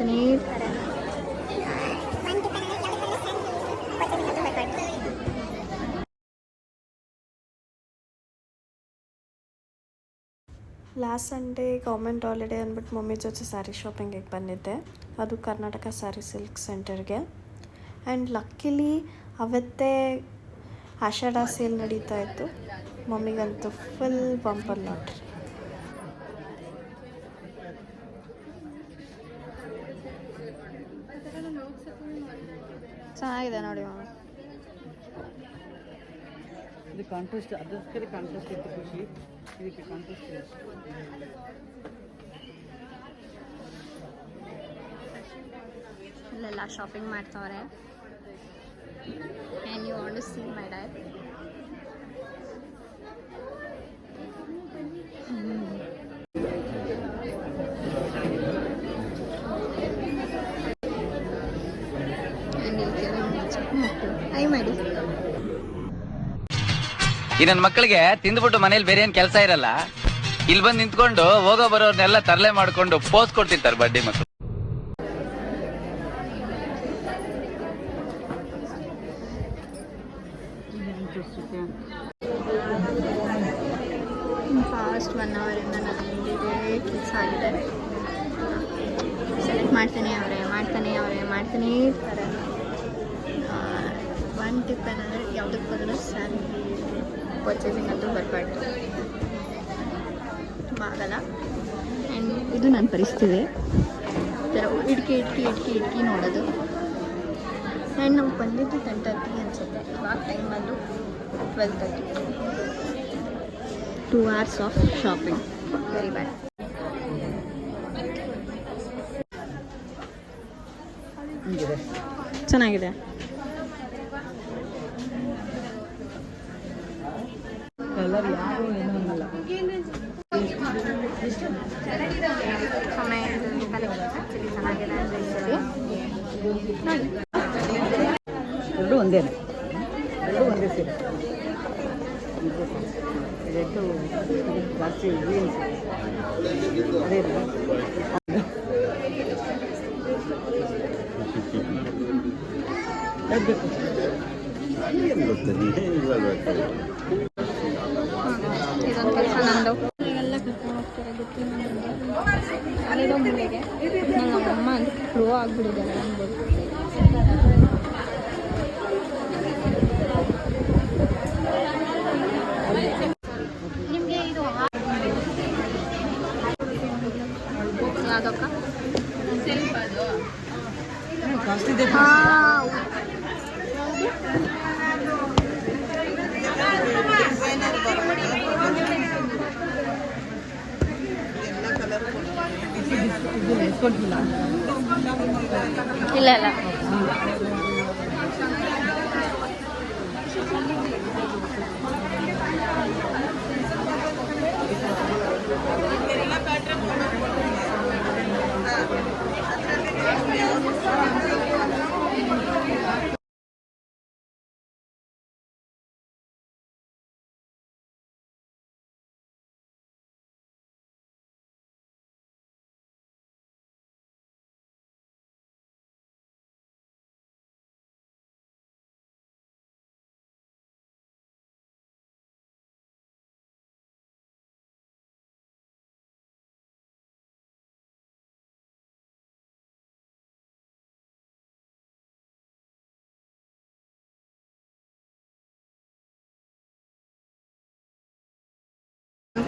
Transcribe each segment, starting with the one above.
ಮಾಡ್ತೀನಿ last Sunday government holiday ಅಂದ್ಬಿಟ್ಟು mummy ಜೊತೆ ಸ್ಯಾರಿ ಶಾಪಿಂಗಿಗೆ ಬಂದಿದ್ದೆ. ಅದು ಕರ್ನಾಟಕ ಸ್ಯಾರಿ ಸಿಲ್ಕ್ ಸೆಂಟರ್ಗೆ ಆ್ಯಂಡ್ ಲಕ್ಕಿಲಿ ಅವತ್ತೇ ಆಷಾಢ ಸೇಲ್ ನಡೀತಾ ಇತ್ತು. ಮಮ್ಮಿಗಂತೂ ಫುಲ್ ಬಂಪರ್ ನೋಡ್ರಿ ಚೆನ್ನಾಗಿದೆ ನೋಡಿ ಮ್ಯಾಮ್ ಇದು ಕಾಂಟ್ರಾಸ್ಟ್ ಅದಕ್ಕೆ ಕಾಂಟ್ರಾಸ್ಟ್ ಇತ್ತು ಖುಷಿ. ಇದಕ್ಕೆ ಕಾಂಟ್ರಾಸ್ಟ್ ಇಲ್ಲ. ಇಲ್ಲೆಲ್ಲ ಶಾಪಿಂಗ್ ಮಾಡ್ತಾವ್ರೆ. And you want to see my ನನ್ನ ಮಕ್ಕಳಿಗೆ ತಿಂದ್ಬಿಟ್ಟು ಮನೇಲಿ ಬೇರೆ ಏನ್ ಕೆಲಸ ಇರಲ್ಲ. ಇಲ್ಲಿ ಬಂದು ನಿಂತ್ಕೊಂಡು ಹೋಗೋ ಬರೋರ್ನೆಲ್ಲ ತರಲೆ ಮಾಡ್ಕೊಂಡು ಪೋಸ್ ಕೊಡ್ತಿರ್ತಾರೆ ಬಡ್ಡಿ ಮಕ್ಕಳು ಫಾಸ್ಟ್ ಸೆಲೆಕ್ಟ್ ಮಾಡ್ತಾನೆ, ಅವರೇ ಮಾಡ್ತಾನೆ, ಅವರೇ ಮಾಡ್ತಾನೇ ಇರ್ತಾರೆ. ಒನ್ ಟಿಪ್ ಏನಂದರೆ ಯಾವುದಕ್ಕೆ ಬದಲು ಸ್ಯಾರಿ ಪರ್ಚೇಸಿಂಗ್ ಅಂತೂ ಬರಬಾರ್ದು ತುಂಬ ಆಗಲ್ಲ ಆ್ಯಂಡ್ ಇದು ನನ್ನ ಪರಿಸ್ಥಿತಿ. ಥರ ಇಡ್ಕಿ ಇಡ್ಕಿ ಇಡ್ಕಿ ಇಡ್ಕಿ ನೋಡೋದು. ಆ್ಯಂಡ್ ನಾವು ಬಂದಿದ್ದು ಟೆನ್ ತರ್ಟಿ ಅನಿಸುತ್ತೆ. ಇವಾಗ ಟೈಮ್ ಬಂದು twelve thirty two hours of shopping very bad ಚೆನ್ನಾಗಿದೆ. ಕಲರ್ ಯಾರು ಏನೂ ಅನ್ನಲ್ಲ ಚೆನ್ನಾಗಿದೆ ಎರಡು ಒಂದೇನೆ ಎರಡು ಒಂದೇ ಸೀರೆ ರೆಡ್ಡು ಜಾಸ್ತಿ ಗ್ರೀನ್ ಅದೇ ಬೇಕು ಇದೊಂದು ಕೆಲಸ ನಂದು ಎಲ್ಲ ಕರ್ಕೊಂಡು ಹೋಗ್ತಾರೆ ಗೊತ್ತಿಲ್ಲ ನನಗೆ ಅಲ್ಲಿರೋ ಮೂಲೆಗೆ ನಂಗೆ ಅಮ್ಮ ಅಂತ ಪ್ರೋ ಆಗಿಬಿಟ್ಟಿದ್ದಾರೆ ಅನ್ಬೋದು ನಿಮಗೆ ಇದು ಯಾವುದಕ್ಕ ಕಾಸ್ಟ್ ಇದೆ ಹಾಂ ಡಿಸ್ಕೌಂಟ್ ಇಲ್ಲ ಇಲ್ಲ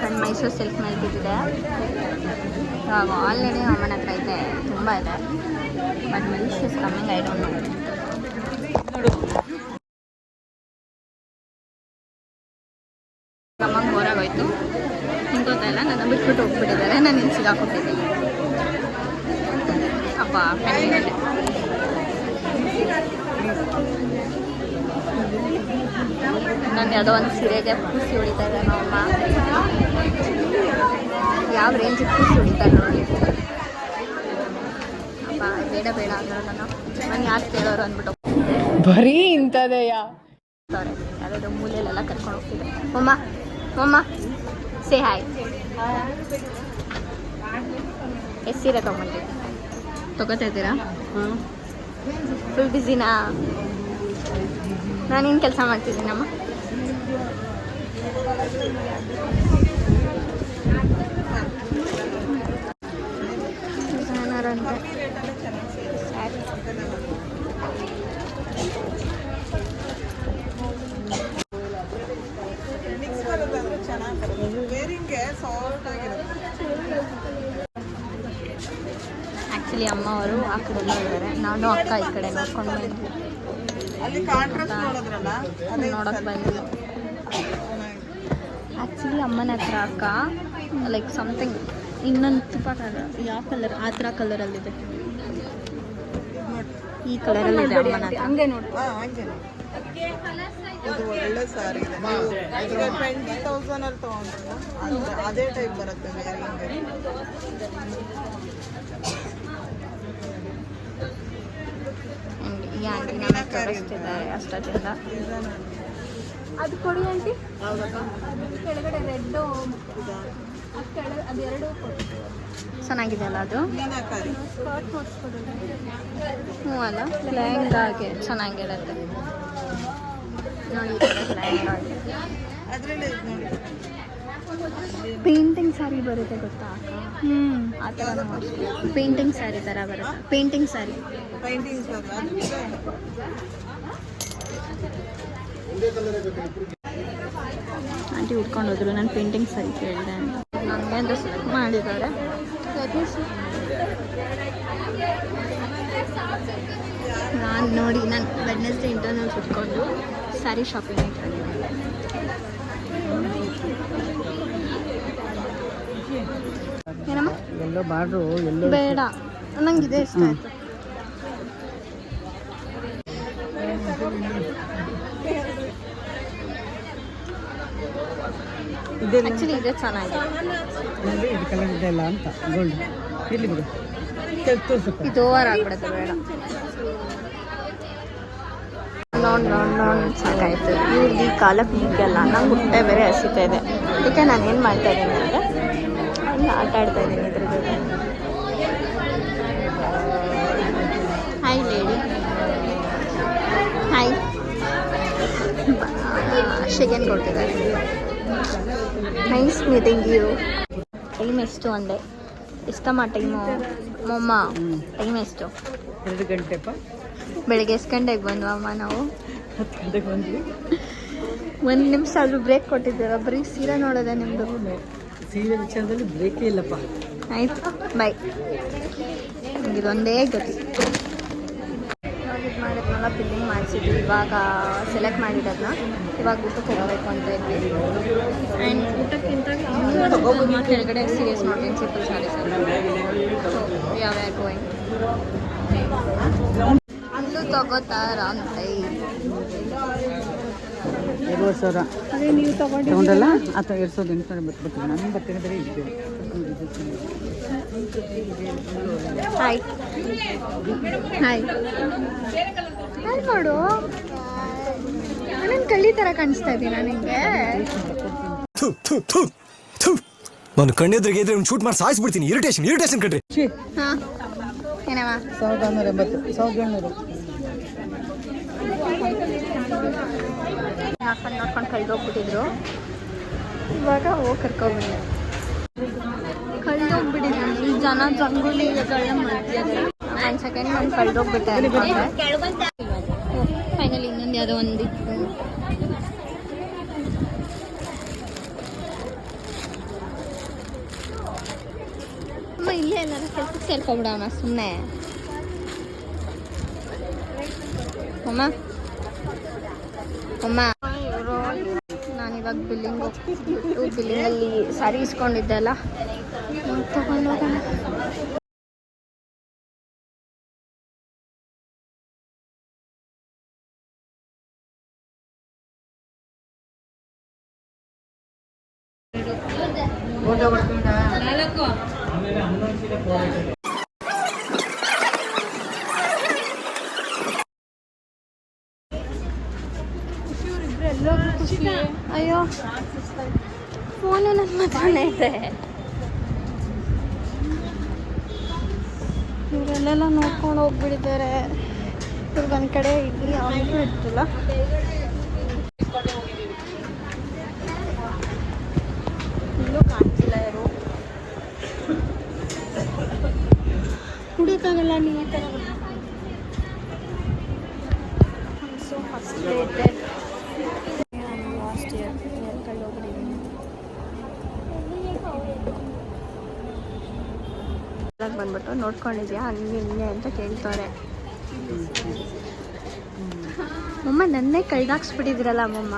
ಕಣ್ಣು ಮೈಸೂರು ಸಿಲ್ಕ್ ಮೇಲೆ ಬಿದ್ದಿದೆ. ಇವಾಗ ಆಲ್ರೆಡಿ ಅಮ್ಮನ ಹತ್ರ ಇದೆ ತುಂಬ ಇದೆ. But meals is coming I don't know ಅಮ್ಮಂಗೆ ಹೊರಗೋಯ್ತು ನಿಂಗೋತಾ ಇಲ್ಲ. ನನ್ನ ಬಿಟ್ಬಿಟ್ಟು ಹೋಗ್ಬಿಟ್ಟಿದ್ದಾರೆ. ನಾನು ಇಲ್ಲಿ ಸಿಗಾಕೊಟ್ಟಿದ್ದೀನಿ ಅಪ್ಪ ಫ್ಯಾಮಿಲಿ ನಾನು ಯಾವುದೋ ಒಂದು ಸೀರೆಗೆ ಪೂಸಿ ಹೊಡಿತಾ ಇದ್ದಾರೆ ಅಮ್ಮ. ಯಾವ ರೇಂಜ್ ಇತ್ತು ಸುಡಿತಾರೆ ನೋಡಿ. ಅಪ್ಪ ಬೇಡ ಬೇಡ ಅಂದ್ರೆ ನಾನು ನಾನು ಯಾರು ಕೇಳೋರು ಅಂದ್ಬಿಟ್ಟು. ಬರೀ ಇಂಥದೇ ಯಾವ್ದಾದ್ರು ಮೂಲೆಯಲ್ಲೆಲ್ಲ ಕರ್ಕೊಂಡು ಹೋಗ್ತಿದ್ದೆ ಮಮ್ಮ ಮಮ್ಮ ಸೇ ಹಾಯ್ ಎಷ್ಟು ಸೀರೆ ತೊಗೊಂಡ್ರಿ ತಗೋತಾ ಇದ್ದೀರಾ? ಫುಲ್ ಬ್ಯುಸಿನಾ ನಾನೇನು ಕೆಲಸ ಮಾಡ್ತಿದ್ದೀನಮ್ಮ? ಅಂತ ಸ್ಯಾರಿ ಆ್ಯಕ್ಚುಲಿ ಅಮ್ಮ ಅವರು ಆ ಕಡೆ ಇದ್ದಾರೆ. ನಾನು ಅಕ್ಕ ಈ ಕಡೆ ನೋಡ್ಕೊಂಡು ಅದೇ ನೋಡಕ್ ಬಂದಿಲ್ಲ ಆ್ಯಕ್ಚುಲಿ ಅಮ್ಮನ ಹತ್ರ ಅಕ್ಕ ಲೈಕ್ ಸಮಥಿಂಗ್ ಇನ್ನೊಂದು ತುಪ್ಪ ಕಲರ್ ಯಾವ ಕಲರ್ ಆ ಥರ ಕಲರಲ್ಲಿದೆ ಈ ಕಲರ್ ಅಮ್ಮನ ಹತ್ರ. ಹಂಗೆ ನೋಡಿ. ಇದು ಒಳ್ಳೆ ಸಾರಿ ಇದೆ. ನೀವು ಈಗ ಟ್ವೆಂಟಿ ತೌಸಂಡ್ ಅಲ್ಲಿ ತಗೊಂಡ್ರು. ಅದ್ರ- ಅದೇ ಟೈಪ್ ಬರುತ್ತೆ ವೇರಿಂಗ್ ಈ ಆಂಟಿ ತೋರಿಸ್ತಿದ್ದಾರೆ ಅಷ್ಟೊತ್ತಿಂದ. ಅದು ಕೊಡಿ ಆಂಟಿ. ಕೆಳಗಡೆ ರೆಡ್ಡು ಚೆನ್ನಾಗಿದೆ ಅಲ್ಲ ಅದು? ಹ್ಞೂ ಅಲ್ಲ ಲೆಹಂಗಾಗೆ ಚೆನ್ನಾಗಿರುತ್ತೆ. ನೋಡಿ ಪೇಂಟಿಂಗ್ ಸ್ಯಾರಿ ಬರುತ್ತೆ ಗೊತ್ತಾ? ಹ್ಞೂ ಆ ಥರ ಪೇಂಟಿಂಗ್ ಸ್ಯಾರಿ ಥರ ಬರುತ್ತೆ. ಪೇಂಟಿಂಗ್ ಸ್ಯಾರಿ. ಆಂಟಿ ಉಟ್ಕೊಂಡು ಹೋದ್ರು ನಾನು ಪೇಂಟಿಂಗ್ ಸ್ಯಾರಿ ಕೇಳಿದೆ ಅಂತ. ನನಗೆ ಅಂತ ಸೆಲೆಕ್ಟ್ ಮಾಡಿದ್ದಾರೆ. ನಾನು ನೋಡಿ ನಾನು ವೆಡ್ನೆಸ್ಡೇ ಇಂಟರ್ನಲ್ ಸುಟ್ಕೊಂಡು ಸ್ಯಾರಿ ಶಾಪಿಂಗ್ ಅಂತ ಏನಮ್ಮ? ಬೇಡ. ನಂಗೆ ಇದೆ ಇಷ್ಟ ಆಯ್ತು. ಆ್ಯಕ್ಚುಲಿ ಇದೆ ಚೆನ್ನಾಗಿದೆ. ಇದು ಕಲರ್ ಅಂತ ಗೋಲ್ಡ್ ಇರ್ಲಿ ಬಿಡು. ತೆಗ್ದು ಇದು ಓವರ್ ಆಗ್ಬಿಡುತ್ತೆ ಬೇಡ. ನೋಡ್ ನೋಡ್ ನೋಡ್ ಸಾಕಾಯ್ತು. ಈ ಕಾಲಕ್ಕೆ ಮುಗಿಯಲ್ಲ ನಂಗೆ ಹೊಟ್ಟೆ ಬೇರೆ ಹಸಿತಾ ಇದೆ. ಅದಕ್ಕೆ ನಾನು ಏನು ಮಾಡ್ತಾ ಇದ್ದೀನಿ ಅಂದರೆ ಹಂಗೆ ಆಟ ಆಡ್ತಾ ಇದ್ದೀನಿ ಇದ್ರ ಜೊತೆ. ಹಾಯ್ ಲೇಡಿ ಹಾಯ್ ಶೆಗೆನ್ ಕೊಡ್ತಿದ್ದಾರೆ. ನೈಸ್ ಮೀಟಿಂಗ್ ಯು ಟೈಮ್ ಎಷ್ಟು ಅಂದೆ? ಎಷ್ಟಮ್ಮ ಟೈಮು ಮೊಮ್ಮ? ಟೈಮ್ ಎಷ್ಟು? ಎರಡು ಗಂಟೆಪ್ಪ. ಬೆಳಗ್ಗೆ ಎಷ್ಟು ಗಂಟೆಗೆ ಬಂದ್ವಮ್ಮ ನಾವು? ಹತ್ತು ಗಂಟೆಗೆ ಬಂದ್ವಿ. ಒಂದು ನಿಮಿಷ ಆದರೂ ಬ್ರೇಕ್ ಕೊಟ್ಟಿದ್ದೀರ? ಬರೀ ಸೀರೆ ನೋಡೋದೆ ನಿಮ್ಮದು ಸೀರೆ ವಿಚಾರದಲ್ಲಿ ಬ್ರೇಕೇ ಇಲ್ಲಪ್ಪ. ಆಯಿತು ಬಾಯ್ ಇದೊಂದೇ ಗತಿ. ಮಾಡಿದ್ನಲ್ಲ ಫಿಲ್ಲಿಂಗ್ ಮಾಡಿಸಿದ್ವಿ ಇವಾಗ ಸೆಲೆಕ್ಟ್ ಮಾಡಿರೋದನ್ನ ಇವಾಗ ಊಟಕ್ಕೆ ಹೋಗಬೇಕು ಅಂತ ಇದ್ವಿ. ಆ್ಯಂಡ್ ಊಟಕ್ಕಿಂತ ಇನ್ನೂ ಕೆಳಗಡೆ ಸೀರಿಯಸ್ ಮಾಡ್ತೀನಿ ಸಿಂಪಲ್ ಸ್ಯಾರೀಸ್ ಸೊ ಯಾವ ಯಾರು ಗೋಯಿಂಗ್ ಅಲ್ಲೂ ತಗೋತಾರ ಅಂತ. ಎರಡುವರೆ ಸಾವಿರ ಅದೇ. ನೀವು ತಗೊಂಡು ತಗೊಂಡಲ್ಲ? ಅಥವಾ ಎರಡು ಸಾವಿರದ ಎಂಟುನೂರ ಎಂಬತ್ತು ಬರ್ತೀವಿ ನಾನು ಬರ್ತೀನಿ ಬರೀ ಇದ್ದೆ. ಹಾಯ್ ಹಾಯ್ ಅಲ್ಲಿ ನೋಡು. ನಾನು ಕಳ್ಳಿ ಥರ ಕಾಣಿಸ್ತಾ ಇದ್ದೀನ ನಿಂಗೆ. ಥು, ಥು, ಥು, ಥು. ನಾನು ಕಣ್ಣೆದ್ರಿಗೆ ಇದ್ರೆ ಒಂದು ಶೂಟ್ ಮಾಡಿ ಸಾಯಿಸ್ಬಿಡ್ತೀನಿ. ಇರಿಟೇಷನ್ ಇರಿಟೇಷನ್ ಕಣ್ರಿ. ಹಾಂ. ಏನವ? ಸಾವಿರದ ಆರುನೂರ ಎಂಬತ್ತು ಸಾವಿರದ ಏಳ್ನೂರು. ಹಾಕೊಂಡು ನೋಡ್ಕೊಂಡು ಕಳ್ದೋಗ್ಬಿಟ್ಟಿದ್ರು. ಇವಾಗ ಹೋಗಿ ಕರ್ಕೊಬಂದೆ ಕಳ್ದೋಗ್ಬಿಟ್ಟಿದ್ರು ಈ ಜನ ಜಂಗುಲಿಗಳ ಮಧ್ಯದಲ್ಲಿ ಒಂದು ಸೆಕೆಂಡ್ ನಾನು ಕಳ್ದೋಗ್ಬಿಟ್ಟೆ ಯಾವುದೋ ಒಂದಿತ್ತು. ಅಮ್ಮ, ಇಲ್ಲೇ ಎಲ್ಲರೂ ಕೆಲ್ಸಕ್ಕೆ ಸೇರ್ಕೊಬಿಡೋಣ ಸುಮ್ಮನೆ ಅಮ್ಮ. ಅಮ್ಮ. ನಾನು ಇವಾಗ ಬಿಲ್ಲಿಂಗ್ ಹೋಗ್ಬಿಟ್ಟು ಬಿಲ್ಲಿಂಗಲ್ಲಿ ಸಾರಿ ಇಸ್ಕೊಂಡಿದ್ದೆ ಅಲ್ಲ? ತಗೊಂಡು ಹೋಗೋಣ ಅಯ್ಯೋ. ಫೋನು ನನ್ನ ಹತ್ರನೇ ಇದೆ. ಇವರೆಲ್ಲ ನೋಡ್ಕೊಂಡು ಹೋಗ್ಬಿಟ್ಟಿದ್ದಾರೆ. ಇವ್ರಿಗೊಂದು ಕಡೆ ಇಲ್ಲಿ ಅವನಿಗೂ ಇರ್ತಿಲ್ಲ ಇಲ್ಲೂ ಕಾಣ್ತಿಲ್ಲ ಯಾರು. ಕುಡಿಯೋಕ್ಕಾಗಲ್ಲ ನೀವು ಸೊ ಫಸ್ಟ್ರೇಟೆಡ್ ಲಾಸ್ಟ್ ಇಯರ್ ಕಳ್ಳಿ ಹೋಗ್ಬಿಟ್ಟಿದ್ದೀನಿ ಇವಾಗ ಬಂದ್ಬಿಟ್ಟು ನೋಡ್ಕೊಂಡಿದ್ಯಾ? ಹಂಗೆ ಹಿಂಗೆ ಅಂತ ಕೇಳ್ತಾರೆ. ಮಮ್ಮ ನನ್ನೇ ಕೈದಾಕ್ಸ್ಬಿಟ್ಟಿದ್ರಲ್ಲ ಮಮ್ಮ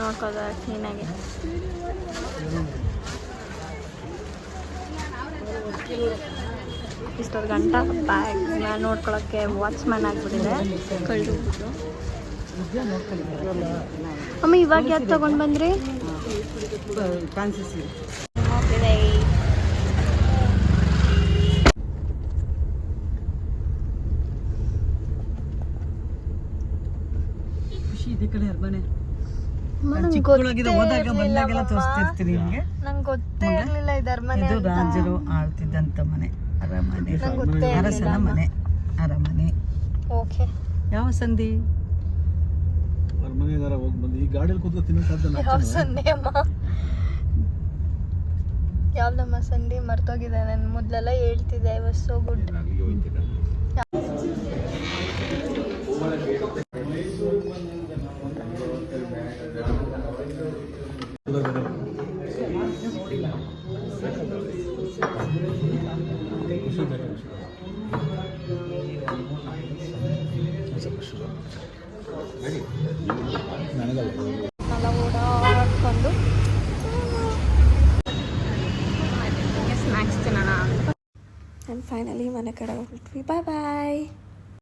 ನೋಡ್ಕೋದ ಕ್ಲೀನಾಗಿ ಇಷ್ಟೊಂದು ಗಂಟ ಬ್ಯಾಗ್ನ ನೋಡ್ಕೊಳಕ್ಕೆ ವಾಚ್ಮ್ಯಾನ್ ಆಗ್ಬಿಟ್ಟಿದೆ. ಕಳ್ದು ಅಮ್ಮ, ಇವಾಗ ಯಾಕೆ ತಗೊಂಡು ಬಂದ್ರಿ? ಹೋಗ್ತಿದೆ ಖುಷಿ ಇದೆ ಕಡೆ ಅರ್ಬನೆ. ನಂಗೆ ಚಿಕ್ಕೊಳಗಿದ ಹೋದಾಗ ಬಂದಾಗೆಲ್ಲ ತೋರಿಸ್ತಿರ್ತೀನಿ ನಿಮಗೆ. ನಂಗೆ ಗೊತ್ತೇ ಇರಲಿಲ್ಲ ಇದು ಅರಮನೆ ಇದು ರಾಜರು ಆಳ್ತಿದ್ದಂಥ ಮನೆ. ಅರಮನೆ. ನಂಗ್ ಗೊತ್ತೇ ಅರಸನ ಮನೆ. ಅರಮನೆ. ಓಕೆ. ಯಾವ ಸಂಧಿ? ಮನೆಗಾರ ಹೋಗಿ ಬಂದು ಈ ಗಾಡಿಯಲ್ಲಿ ಕೂತ್ಕೊ ತಿನ್ನೋ ಯಾವ ಅಮ್ಮ? ಯಾವ್ದಮ್ಮ ಸಂಧಿ ಮರ್ತೋಗಿದೆ ನಾನು ಮೊದಲೆಲ್ಲ ಹೇಳ್ತಿದ್ದೆ ವಾಸ್ ಸೋ ಗುಡ್ ಸ್ನ್ಯಾಕ್ಸ್ ತಿನ್ನೋಣ ಆ್ಯಂಡ್ ಫೈನಲಿ ಮನೆ